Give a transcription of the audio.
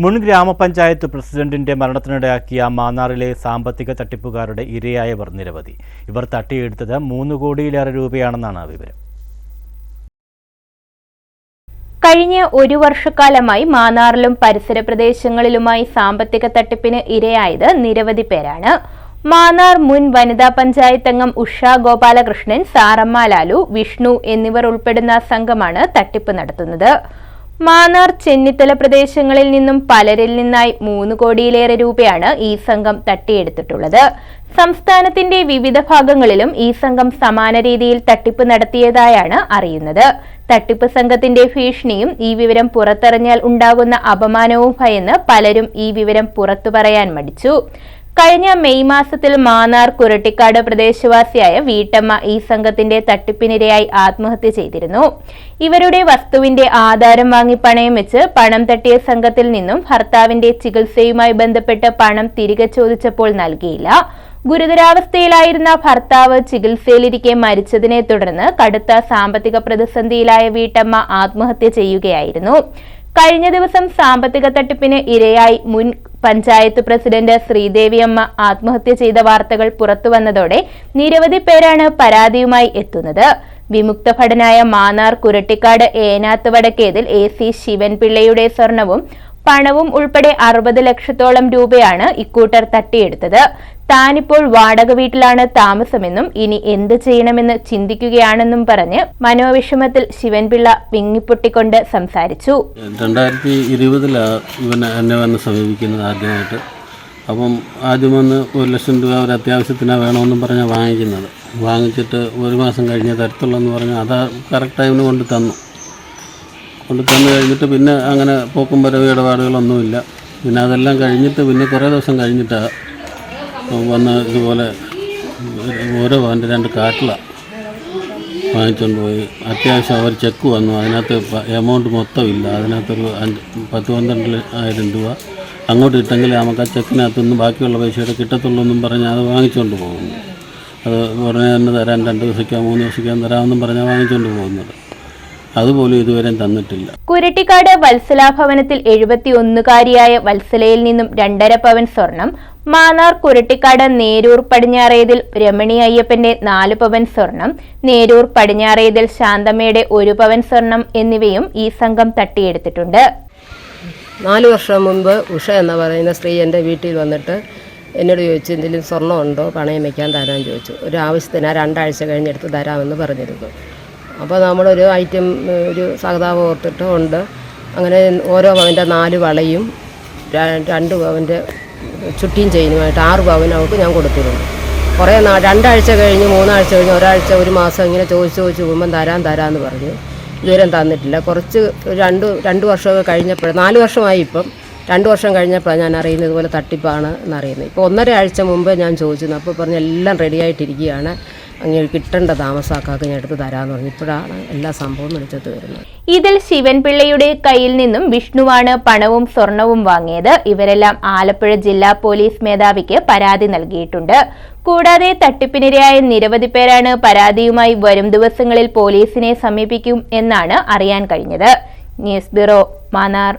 മുൻ ഗ്രാമപഞ്ചായത്ത് പ്രസിഡന്റിന്റെ മരണത്തിനിടയാക്കിയ മാന്നാറിലെ സാമ്പത്തിക തട്ടിപ്പുകാരുടെ ഇരയായവർ നിരവധി. ഇവർ തട്ടിയെടുത്തത് മൂന്ന് കോടിയിലേറെ രൂപയാണെന്നാണ് വിവരം. കഴിഞ്ഞ ഒരു വർഷക്കാലമായി മാന്നാറിലും പരിസര പ്രദേശങ്ങളിലുമായി സാമ്പത്തിക തട്ടിപ്പിന് ഇരയായത് നിരവധി പേരാണ്. മാന്നാർ മുൻ വനിതാ പഞ്ചായത്ത് അംഗം ഉഷ ഗോപാലകൃഷ്ണൻ സാറമ്മ ലാലു വിഷ്ണു എന്നിവർ ഉൾപ്പെടുന്ന സംഘമാണ് തട്ടിപ്പ് നടത്തുന്നത്. മാന്നാർ ചെന്നിത്തല പ്രദേശങ്ങളിൽ നിന്നും പലരിൽ നിന്നായി മൂന്ന് കോടിയിലേറെ രൂപയാണ് ഈ സംഘം തട്ടിയെടുത്തിട്ടുള്ളത്. സംസ്ഥാനത്തിന്റെ വിവിധ ഭാഗങ്ങളിലും ഈ സംഘം സമാന രീതിയിൽ തട്ടിപ്പ് നടത്തിയതായാണ് അറിയുന്നത്. തട്ടിപ്പ് സംഘത്തിന്റെ ഭീഷണിയും ഈ വിവരം പുറത്തറിഞ്ഞാൽ ഉണ്ടാകുന്ന അപമാനവും ഭയന്ന് പലരും ഈ വിവരം പുറത്തു പറയാൻ മടിച്ചു. കഴിഞ്ഞ മെയ് മാസത്തിൽ മാന്നാർ കുരട്ടിക്കാട് പ്രദേശവാസിയായ വീട്ടമ്മ ഈ സംഘത്തിന്റെ തട്ടിപ്പിനിരയായി ആത്മഹത്യ ചെയ്തിരുന്നു. ഇവരുടെ വസ്തുവിന്റെ ആധാരം വാങ്ങി പണയം വെച്ച് പണം തട്ടിയ സംഘത്തിൽ നിന്നും ഭർത്താവിന്റെ ചികിത്സയുമായി ബന്ധപ്പെട്ട് പണം തിരികെ ചോദിച്ചപ്പോൾ നൽകിയില്ല. ഗുരുതരാവസ്ഥയിലായിരുന്ന ഭർത്താവ് ചികിത്സയിലിരിക്കെ മരിച്ചതിനെ തുടർന്ന് കടുത്ത സാമ്പത്തിക പ്രതിസന്ധിയിലായ വീട്ടമ്മ ആത്മഹത്യ ചെയ്യുകയായിരുന്നു. കഴിഞ്ഞ ദിവസം സാമ്പത്തിക തട്ടിപ്പിന് ഇരയായി മുൻ പഞ്ചായത്ത് പ്രസിഡന്റ് ശ്രീദേവിയമ്മ ആത്മഹത്യ ചെയ്ത വാർത്തകൾ പുറത്തുവന്നതോടെ നിരവധി പേരാണ് പരാതിയുമായി എത്തുന്നത്. വിമുക്ത ഭടനായ മാന്നാർ കുരട്ടിക്കാട് ഏനാത്ത് വടക്കേതിൽ എ സി ശിവൻപിള്ളയുടെ സ്വർണവും പണവും ഉൾപ്പെടെ അറുപത് ലക്ഷത്തോളം രൂപയാണ് ഇക്കൂട്ടർ തട്ടിയെടുത്തത്. താനിപ്പോൾ വാടക വീട്ടിലാണ് താമസമെന്നും ഇനി എന്ത് ചെയ്യണമെന്ന് ചിന്തിക്കുകയാണെന്നും പറഞ്ഞ് മനോവിഷമത്തിൽ ശിവൻപിള്ള വിങ്ങിപ്പൊട്ടിക്കൊണ്ട് സംസാരിച്ചു. രണ്ടായിരത്തി ഇരുപതിലാണ് ഇവൻ എന്നെ വന്ന് സമീപിക്കുന്നത് ആദ്യമായിട്ട്. അപ്പം ആദ്യം വന്ന് ഒരു ലക്ഷം രൂപ ഒരു അത്യാവശ്യത്തിനാണ് വേണമെന്നും പറഞ്ഞാൽ വാങ്ങിക്കുന്നത്. വാങ്ങിച്ചിട്ട് ഒരു മാസം കഴിഞ്ഞ തരത്തുള്ളൂ എന്ന് പറഞ്ഞാൽ അത് കറക്റ്റ് ടൈമിന് കൊണ്ട് തന്നു. കൊണ്ട് തന്നു കഴിഞ്ഞിട്ട് പിന്നെ അങ്ങനെ പോക്കും വരവ് ഇടപാടുകളൊന്നുമില്ല. പിന്നെ അതെല്ലാം കഴിഞ്ഞിട്ട് പിന്നെ കുറേ ദിവസം കഴിഞ്ഞിട്ടാണ് വന്ന് ഇതുപോലെ ഓരോ പവന്റെ രണ്ട് കാട്ടില വാങ്ങിച്ചുകൊണ്ട് പോയി. അത്യാവശ്യം അവർ ചെക്ക് വന്നു. അതിനകത്ത് എമൗണ്ട് മൊത്തം ഇല്ല. അതിനകത്തൊരു അഞ്ച് പത്ത് പന്ത്രണ്ട് ആയിരം രൂപ അങ്ങോട്ട് ഇട്ടെങ്കിൽ നമുക്ക് ആ ചെക്കിനകത്തുനിന്ന് ബാക്കിയുള്ള പൈസയുടെ കിട്ടത്തുള്ളൂ എന്നും പറഞ്ഞ് അത് വാങ്ങിച്ചുകൊണ്ട് പോകുന്നു. അത് ഉടനെ തന്നെ തരാൻ രണ്ട് ദിവസത്തേക്കോ മൂന്ന് ദിവസത്തേക്കോ തരാമെന്നും പറഞ്ഞാൽ വാങ്ങിച്ചുകൊണ്ട് പോകുന്നത്. അതുപോലും ഇതുവരെ തന്നിട്ടില്ല. കുരട്ടിക്കാട് വത്സലാഭവനത്തിൽ എഴുപത്തിയൊന്നുകാരിയായ വത്സലയിൽ നിന്നും രണ്ടര പവൻ സ്വർണം മാന്നാർ കുരട്ടിക്കാട് നേരൂർ പടിഞ്ഞാറേതിൽ രമണി അയ്യപ്പന്റെ നാല് പവൻ സ്വർണം നേരൂർ പടിഞ്ഞാറേതിൽ ശാന്തമ്മയുടെ ഒരു പവൻ സ്വർണം എന്നിവയും ഈ സംഘം തട്ടിയെടുത്തിട്ടുണ്ട്. നാല് വർഷം മുമ്പ് ഉഷ എന്ന് പറയുന്ന സ്ത്രീ എന്റെ വീട്ടിൽ വന്നിട്ട് എന്നോട് ചോദിച്ചു എന്തെങ്കിലും സ്വർണമുണ്ടോ? പണയം വയ്ക്കാൻ തരാമെന്ന് ചോദിച്ചു. ഒരു ആവശ്യത്തിന് ആ രണ്ടാഴ്ച കഴിഞ്ഞെടുത്ത് തരാമെന്ന് പറഞ്ഞിരുന്നു. അപ്പോൾ നമ്മളൊരു ഐറ്റം ഒരു സഹതാപം ഓർത്തിട്ട് ഉണ്ട് അങ്ങനെ ഓരോ പവന്റെ നാല് വളയും രണ്ട് പവന്റെ ചുട്ടിയും ചെയിനുമായിട്ട് ആറ് പവൻ അവൾക്ക് ഞാൻ കൊടുത്തിരുന്നു കുറേ നാ രണ്ടാഴ്ച കഴിഞ്ഞ് മൂന്നാഴ്ച കഴിഞ്ഞ് ഒരാഴ്ച ഒരു മാസം ഇങ്ങനെ ചോദിച്ച് ചോദിച്ച് പോകുമ്പം തരാൻ തരാമെന്ന് പറഞ്ഞു. ഇതുവരെ തന്നിട്ടില്ല. കുറച്ച് രണ്ട് രണ്ട് വർഷമൊക്കെ കഴിഞ്ഞപ്പോൾ നാല് വർഷമായി ഇപ്പം. രണ്ട് വർഷം കഴിഞ്ഞപ്പോഴാണ് ഞാൻ അറിയുന്നത് ഇതുപോലെ തട്ടിപ്പാണ് എന്നറിയുന്നത്. ഇപ്പോൾ ഒന്നര ആഴ്ച മുമ്പേ ഞാൻ ചോദിച്ചിരുന്നു അപ്പോൾ പറഞ്ഞ് എല്ലാം റെഡി ആയിട്ടിരിക്കുകയാണ്. അങ്ങനെ കിട്ടേണ്ട താമസാക്കാക്ക് ഞാൻ എടുത്ത് തരാന്ന് പറഞ്ഞു. ഇപ്പോഴാണ് എല്ലാ സംഭവം വിളിച്ചത് വരുന്നത്. ഇതിൽ ശിവൻപിള്ളയുടെ കയ്യിൽ നിന്നും വിഷ്ണുവാണ് പണവും സ്വർണവും വാങ്ങിയത്. ഇവരെല്ലാം ആലപ്പുഴ ജില്ലാ പോലീസ് മേധാവിക്ക് പരാതി നൽകിയിട്ടുണ്ട്. കൂടാതെ തട്ടിപ്പിനിരയായ നിരവധി പേരാണ് പരാതിയുമായി വരും ദിവസങ്ങളിൽ പോലീസിനെ സമീപിക്കും എന്നാണ് അറിയാൻ കഴിഞ്ഞത്. News bureau Mannar.